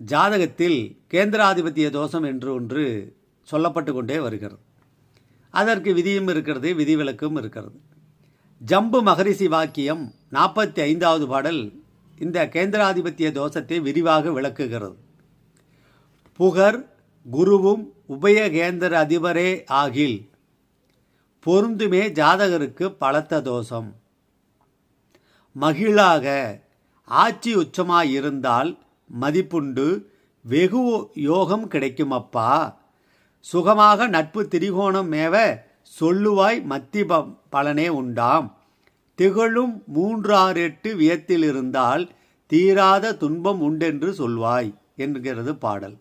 ஜாதகத்தில் கேந்திராதிபத்திய தோஷம் என்று ஒன்று சொல்லப்பட்டு கொண்டே வருகிறது. அதற்கு விதியும் இருக்கிறது விதிவிலக்கும் இருக்கிறது. ஜம்பு மகரிஷி வாக்கியம் நாற்பத்தி ஐந்தாவது பாடல் இந்த கேந்திராதிபத்திய தோஷத்தை விரிவாக விளக்குகிறது. புகர் குருவும் உபய கேந்திர அதிபரே ஆகில் பொருந்துமே ஜாதகருக்கு பலத்த தோஷம். மகிழாக ஆட்சி உச்சமாயிருந்தால் மதிப்புண்டு. வெகு யோகம் கிடைக்கும் அப்பா சுகமாக நட்பு திரிகோணம் மேவ சொல்லுவாய் மத்தி ப- பலனே உண்டாம். திகழும் மூன்றாறு எட்டு வியத்தில் இருந்தால் தீராத துன்பம் உண்டென்று சொல்வாய் என்கிறது பாடல்.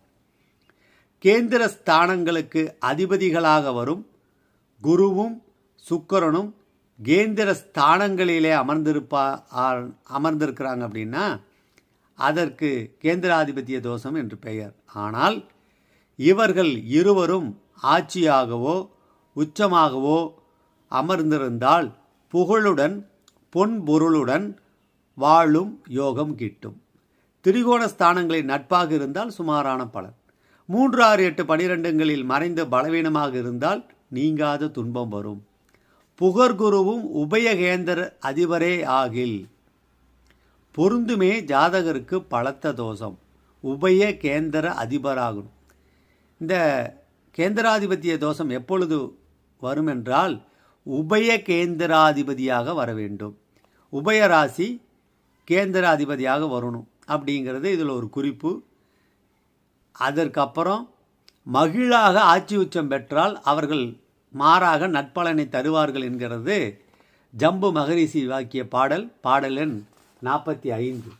கேந்திர ஸ்தானங்களுக்கு அதிபதிகளாக வரும் குருவும் சுக்கரனும் கேந்திர ஸ்தானங்களிலே அமர்ந்திருப்பா அமர்ந்திருக்கிறாங்க அப்படின்னா அதற்கு கேந்திராதிபத்திய தோஷம் என்று பெயர். ஆனால் இவர்கள் இருவரும் ஆட்சியாகவோ உச்சமாகவோ அமர்ந்திருந்தால் புகழுடன் பொன் பொருளுடன் வாழும் யோகம் கிட்டும். திரிகோண ஸ்தானங்களில் நட்பாக இருந்தால் சுமாரான பலன். மூன்று ஆறு எட்டு பனிரெண்டுங்களில் மறைந்து பலவீனமாக இருந்தால் நீங்காத துன்பம் வரும். புகர்குருவும் உபயகேந்திர அதிபரே ஆகில் பொருந்துமே ஜாதகருக்கு பலத்த தோஷம். உபய கேந்திர அதிபராகும் இந்த கேந்திராதிபத்திய தோஷம் எப்பொழுது வரும் என்றால் உபய கேந்திராதிபதியாக வர வேண்டும். உபயராசி கேந்திராதிபதியாக வரணும். அப்படிங்கிறது இதில் ஒரு குறிப்பு. அதற்கப்புறம் மகிழாக ஆட்சி உச்சம் பெற்றால் அவர்கள் மாறாக நட்பலனை தருவார்கள் என்கிறது ஜம்பு மகரிஷி வாக்கிய பாடல் பாடல் நாற்பத்தி ஐந்து.